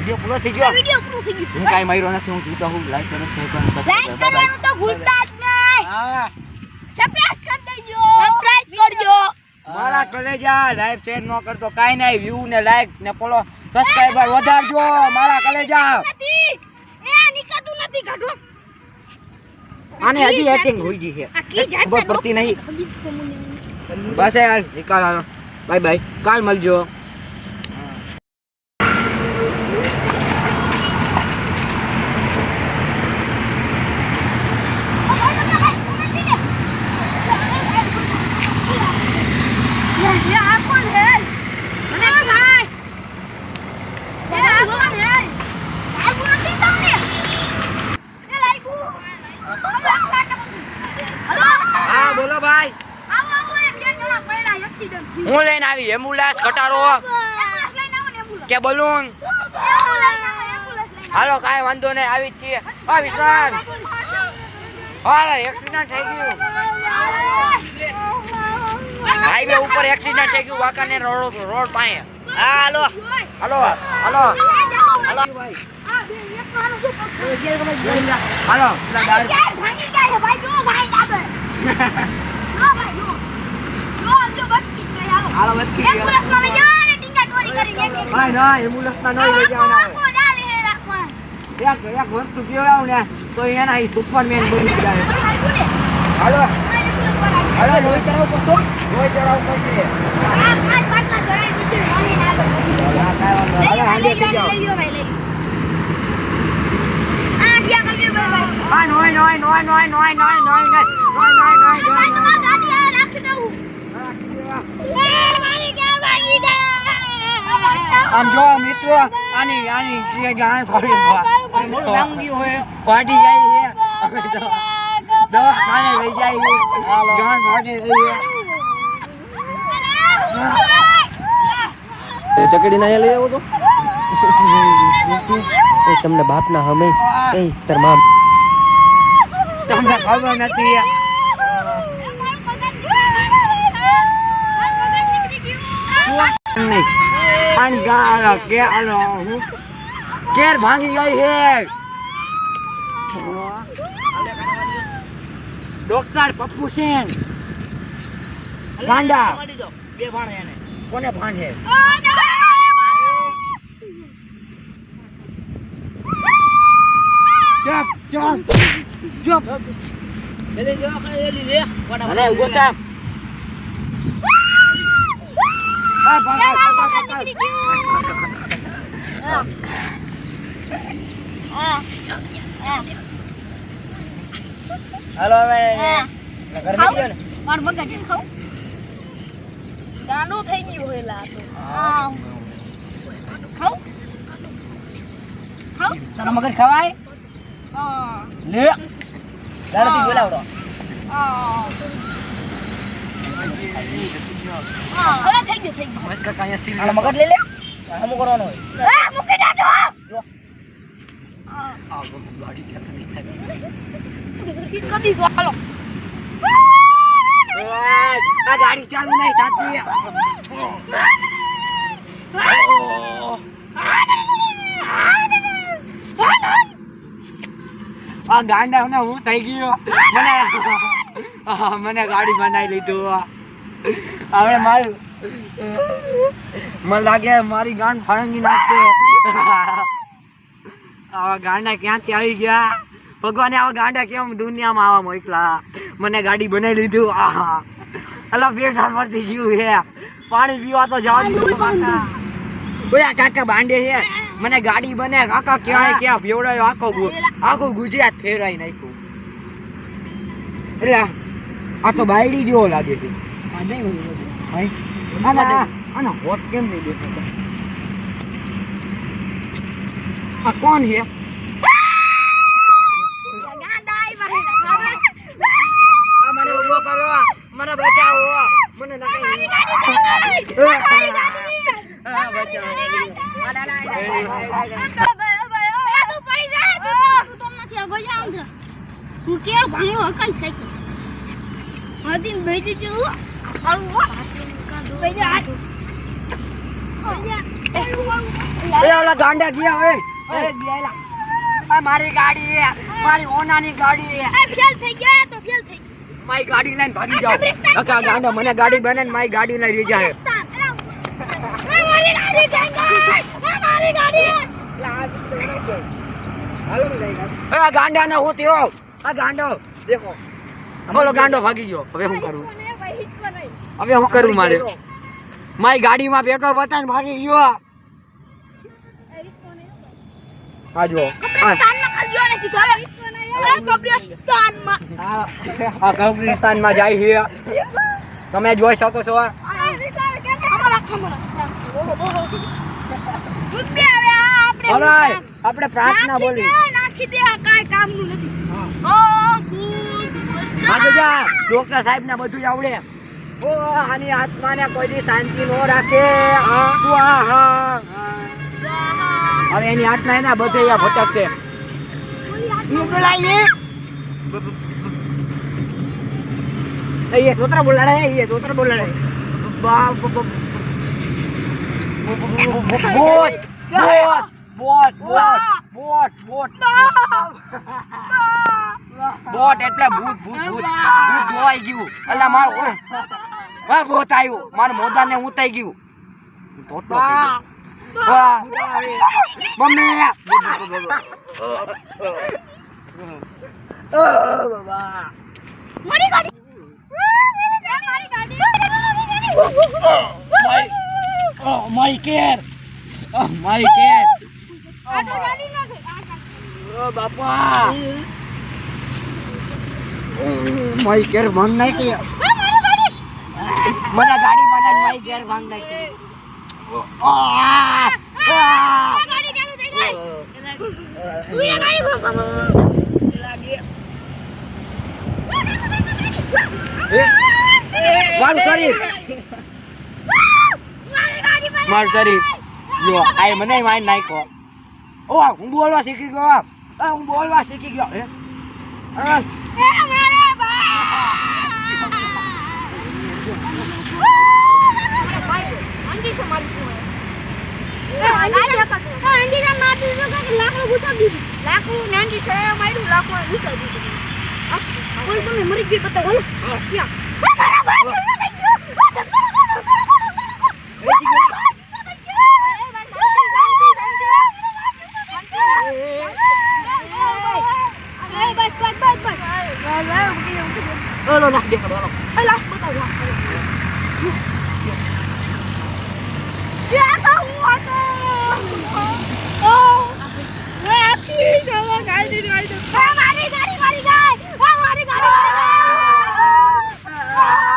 Video પૂરો થઈ ગયો. વિડિયો પૂરો થઈ ગયો. હું કાંઈ માર્યો નથી હું જીતો હું લાઈક કરો શેર કરો લાઈક સબસ્ક્રાઇબ કરવાનું તો ભૂલતા જ નહીં. હા. સબસ્ક્રાઇબ કરી દેજો. સબસ્ક્રાઇબ કરજો. મારા કલેજા લાઈવ શેર ન કરતો કાઈ નહીં. વ્યૂ ને લાઈક ને ફોલો સબસ્ક્રાઇબર વધારજો મારા કલેજા. નથી. એ નીકળતું નથી કાઢો. આને હજી એટિંગ હોઈ ગઈ છે. આ ખબર પડતી નહીં. બસ યાર નીકળ બાય બાય કાલ મળજો હા બોલો ભાઈ હું લઈને આવી એમ્બ્યુલન્સ ખટારો કે બલૂન હાલો કાંઈ વાંધો નહીં આવી જ છીએ. હા વિશાલ હા એક્સિડન્ટ થઈ ગયું. હાઈવે ઉપર એક્સિડન્ટ થઈ ગયું વાંકાને રોડ રોડ પાસે. હા હાલો. હાલો હાલો. હાલો. ભાઈ હાલો. ભાઈ ના એમ્બ્યુલન્સ ના નહીં લઈ જવાના હોય. એક એક વસ્તુ પીવડાવું ને તો એના સુપરમેન બની જાય હાલો હાલો લોહી ચડાવવું પડતો લોહી ચડાવવું પડશે નોય નોય નોય નોય નોય નોય નોય નોય નોય નોય નોય આમ જો મિત્રો આની આની કે ગાય લાંબી હોય ફાટી જાય છે. અમે તો દવાખાને લઈ જાય છે. ગાય ફાટી છે. ચકડી ના લઈ આવો તો. એ તમને બાપના હમે. એ તાર મામ તમને ખબર નથી. નહીં અંધાર કે આલો કેર ભાંગી ગઈ છે ડોક્ટર પપ્પુ સિંહ. ગાંડા બે ભાણ એને કોને ભાણ છે ચપ ચપ. ચપ એલી જો એલી લે. અરે ઉગો ચપ હાલો હવે મારું મગજ ખાઉં ગાંડો થઈ ગયો હોય લાતો ખાઉં ખાઉં તારા મગજ ખવાય લે દાડાથી બોલાવડો હા. થઈ ગયો થઈ ગયો. મસ્ત કાકા અહીંયા સીલ મગજ લઈ લે હમો કરવાનો હોય? આ મૂકી દાટો જો. આ ગાડી ત્યાં કદી તો હાલો. આ ગાડી ચાલુ નહીં થતી. આ ગાંડા ને હું થઈ ગયો. મને મને ગાડી બનાવી લીધું હવે મારું મને લાગે મારી ગાંડ ફળંગી નાખશે. આવા ગાંડા ક્યાંથી આવી ગયા? ભગવાને આવા ગાંડા કેમ દુનિયામાં આવા મોકલા? મને ગાડી બનાવી લીધું આહા. અલા પેટ પરથી ગયું છે. પાણી પીવા તો જવા દીધું કાકા. ઓયા કાકા બાંડે છે. મને ગાડી બને. કાકા ક્યાંય ક્યાં ફેવડાયો? આખો આખું ગુજરાત ફેરવાઈ નાખ્યું. એટલે આ- તો બાયડી જેવો લાગે છે? આના આના હોટ કેમ નહીં દેખાતો આ કોણ છે? મને બચાવો. મને બચાવો. હું કેળ ભાંગલો હકાઈ સાઈકલ બેસી જવું આવું બેસી ઓલા ગાંડા ગયા હોય ગયેલા આ મારી ગાડી. મારી ઓનાની ગાડી છે. ફેલ થઈ ગયા તો ફેલ થઈ મારી ગાડી લઈને ભાગી જાઓ. કાકા ગાંડા મને ગાડી બને ને મારી ગાડી લઈ જાય. મારી ગાડી મારી ગાડી આ ગાંડા ના હું થયો? આ ગાંડો દેખો. બોલો ગાંડો ભાગી ગયો. હવે શું કરું? હવે શું કરું મારે? મારી ગાડીમાં પેટ્રોલ બતાવીને ભાગી ગયો. હા જો આ કબ્રસ્તાનમાં જાય છે. તમે જોઈ શકો છો આપણે પ્રાર્થના બોલી નાખી દે આ કામનું નથી. હા ડોક્ટર સાહેબ ને બધું આવડે. ઓ, આની આત્માને કોઈની શાંતિ ન રાખે. હવે એની આત્મા એના બધે અહીંયા ભટકશે. એ સોતરા બોલાડે એ સોતરા બોલાડે. બોટ બોટ બોટ બોટ બોટ. બોટ એટલે ભૂત ભૂત ભૂત ભૂત ધોવાઈ ગયું. એટલે માર ઓય હા ભૂત આવ્યું. માર મોદાને ઉતાઈ ગયું. ધોટલો મમ્મી મારી ગાડી મારી ગાડી મારી કેર. મારી કેર. આટલો ગાડી ના થઈ આ ગાડી. ઓ બાપા. મારી ઘેર ભાંગ નાખી. મને ગાડી મને મારી ઘેર ભાંગ નાખી. મારું શરીર. મારી શરીર. જો, આ મને મારી નાખ્યો. ઓ? આ, એ મારા બા અંધી છે મારી તું ગાડી હકાતું અંધી છે મારી તું કે લાકડું ગુચાવી દીધું લાકડું ને અંધી છે માર્યું લાકડું ગુચાવી દીધું કોઈ તમે મરી ગઈ બતાવો ને ક્યાં મારા બા ઓલો નાખ દે ઓલો ગાડી